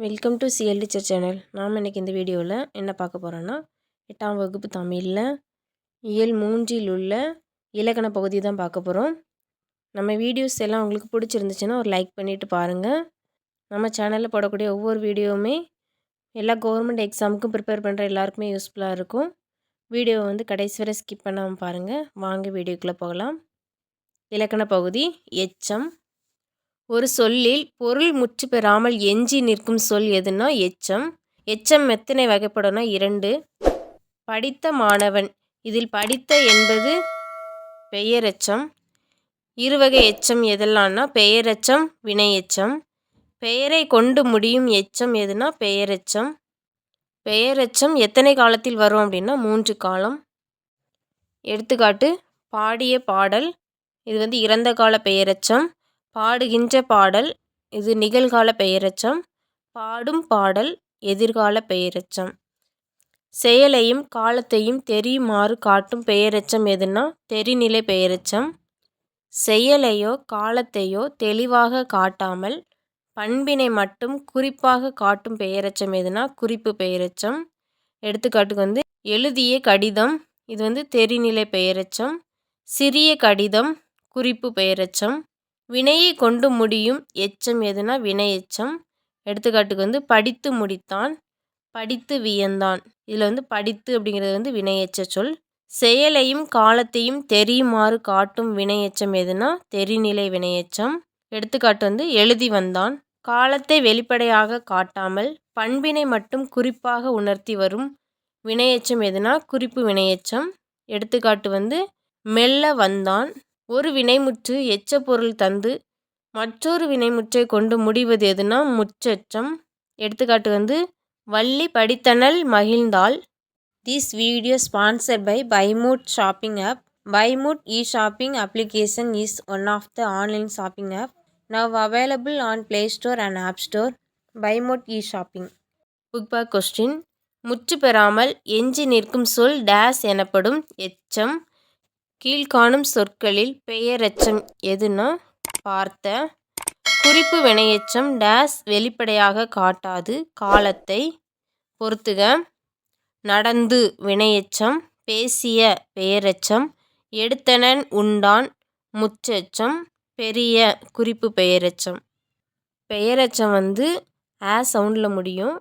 Welcome to CL teacher channel நாம் இன்றைக்கி இந்த வீடியோவில் என்ன பார்க்க போகிறோன்னா எட்டாம் வகுப்பு தமிழில் இயல் மூன்றில் உள்ள இலக்கண பகுதி தான் பார்க்க போகிறோம் நம்ம வீடியோஸ் எல்லாம் உங்களுக்கு பிடிச்சிருந்துச்சுன்னா ஒரு லைக் பண்ணிவிட்டு பாருங்கள் நம்ம சேனலில் போடக்கூடிய ஒவ்வொரு வீடியோவுமே எல்லா கவர்மெண்ட் எக்ஸாமுக்கும் ப்ரிப்பேர் பண்ணுற எல்லாருக்குமே யூஸ்ஃபுல்லாக இருக்கும். வீடியோவை வந்து கடைசி வரை ஸ்கிப் பண்ணாமல் பாருங்கள் வாங்க வீடியோக்குள்ளே போகலாம். இலக்கண பகுதி எச்சம் ஒரு சொல்லில் பொருள் முற்று பெறாமல் எஞ்சி நிற்கும் சொல் எதுனா எச்சம். எச்சம் எத்தனை வகைப்படும்னா இரண்டு. படித்த மாணவன். இதில் படித்த என்பது பெயரெச்சம். இருவகை எச்சம் எதெல்லாம்னா பெயரெச்சம் வினை எச்சம் பெயரை கொண்டு முடியும் எச்சம் எதுனா? பெயரெச்சம். பெயரெச்சம் எத்தனை காலத்தில் வரும் அப்படின்னா? மூன்று காலம். எடுத்துக்காட்டு பாடிய பாடல். இது வந்து இறந்த கால பெயரெச்சம். பாடுகின்ற பாடல் இது நிகழ்கால பெயரெச்சம். பாடும் பாடல் எதிர்கால பெயரெச்சம். செயலையும் காலத்தையும் தெரியுமாறு காட்டும் பெயரெச்சம் எதுனா தெரிநிலை பெயரெச்சம். செயலையோ காலத்தையோ தெளிவாக காட்டாமல் பண்பினை மட்டும் குறிப்பாக காட்டும் பெயரெச்சம் எதுனா குறிப்பு பெயரெச்சம். எடுத்துக்காட்டுக்கு வந்து எழுதிய கடிதம் இது வந்து தெரிநிலை பெயரெச்சம். சிறிய கடிதம் குறிப்பு பெயரெச்சம். வினையை கொண்டு முடியும் எச்சம் எதுனா வினை எச்சம். எடுத்துக்காட்டுக்கு வந்து படித்து முடித்தான் படித்து வியந்தான். இதில் வந்து படித்து அப்படிங்கிறது வந்து வினையச்ச சொல். செயலையும் காலத்தையும் தெரியுமாறு காட்டும் வினையச்சம் எதுனா தெரிநிலை வினையச்சம் எடுத்துக்காட்டு வந்து எழுதி வந்தான். காலத்தை வெளிப்படையாக காட்டாமல் பண்பினை மட்டும் குறிப்பாக உணர்த்தி வரும் வினையச்சம் எதுனா குறிப்பு வினையச்சம் எடுத்துக்காட்டு வந்து மெல்ல வந்தான். ஒரு வினைமுற்று எச்ச பொருள் தந்து மற்றொரு வினைமுற்றை கொண்டு முடிவது எதுனா முற்றெச்சம் எடுத்துக்காட்டு வந்து வள்ளி படித்தனல் மகிழ்ந்தால் this video sponsor by Buymood shopping app Buymood e shopping application is one of the online shopping app now available on play store and app store Buymood e shopping book back question முற்று பெறாமல் எஞ்சி நிற்கும் சொல் days எனப்படும் எச்சம். கீழ்காணும் சொற்களில் பெயரெச்சம் எதுனா? பார்த்த. குறிப்பு வினையெச்சம் டேஸ் வெளிப்படையாக காட்டாது. காலத்தை பொறுத்துக. நடந்து வினையெச்சம் பேசிய பெயரெச்சம் எடுத்தனன் உண்டான் முச்செச்சம் பெரிய குறிப்பு பெயரெச்சம். பெயரெச்சம் வந்து ஆ சவுண்டில் முடியும்.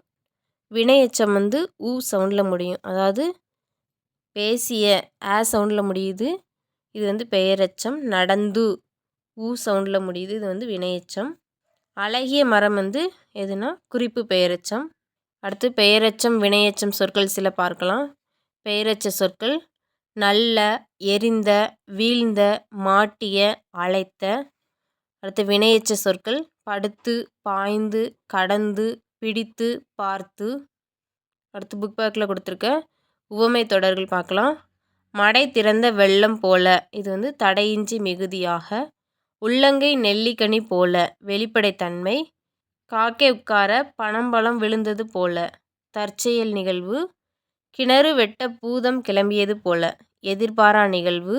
வினையெச்சம் வந்து ஊ சவுண்டில் முடியும். அதாவது பேசிய ஆ சவுண்டில் முடியுது. இது வந்து பெயரெச்சம். நடந்து ஊ சவுண்டில் முடியுது. இது வந்து வினையெச்சம். அழகிய மரம் வந்து எதுனா? குறிப்பு பெயரெச்சம். அடுத்து பெயரெச்சம் வினையெச்சம் சொற்கள் சில பார்க்கலாம். பெயரெச்ச சொற்கள் நல்ல எரிந்த வீழ்ந்த மாட்டிய அழைத்த. அடுத்து வினையெச்ச சொற்கள் படுத்து பாய்ந்து கடந்து பிடித்து பார்த்து. அடுத்து புக் பேக்கில் கொடுத்துருக்க உவமை தொடர்கள் பார்க்கலாம். மடை திறந்த வெள்ளம் போல. இது வந்து தடையின்றி மிகுதியாக. உள்ளங்கை நெல்லிக்கனி போல வெளிப்படைத்தன்மை காக்கை உட்கார பனம்பழம் விழுந்தது போல. தற்செயல் நிகழ்வு. கிணறு வெட்ட பூதம் கிளம்பியது போல. எதிர்பாரா நிகழ்வு.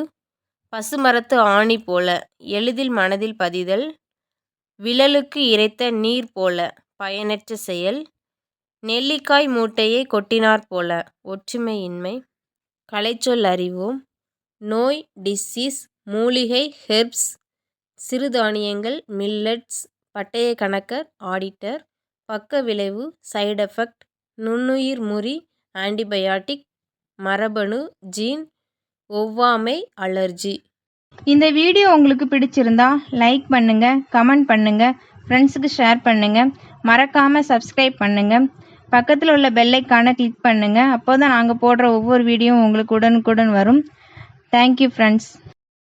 பசுமரத்து ஆணி போல. எளிதில் மனதில் பதிதல். விழலுக்கு இறைத்த நீர் போல. பயனற்ற செயல். நெல்லிக்காய் மூட்டையை கொட்டினார் போல. ஒற்றுமையின்மை. கலைச்சொல் அறிவோம். நோய் டிசீஸ் மூலிகை ஹெர்ப்ஸ் சிறுதானியங்கள் மில்லட்ஸ் பட்டய கணக்கர் ஆடிட்டர் பக்க விளைவு சைடு எஃபெக்ட் நுண்ணுயிர் முறி ஆன்டிபயாட்டிக் மரபணு ஜீன் ஒவ்வாமை அலர்ஜி இந்த வீடியோ உங்களுக்கு பிடிச்சிருந்தா லைக் பண்ணுங்க கமெண்ட் பண்ணுங்க ஃப்ரெண்ட்ஸுக்கு ஷேர் பண்ணுங்க. மறக்காம சப்ஸ்கிரைப் பண்ணுங்க. பக்கத்தில் உள்ள பெல்லைக்கான கிளிக் பண்ணுங்கள் அப்போ தான் நாங்கள் போடுற ஒவ்வொரு வீடியோவும் உங்களுக்கு உடனுக்குடன் வரும். Thank you friends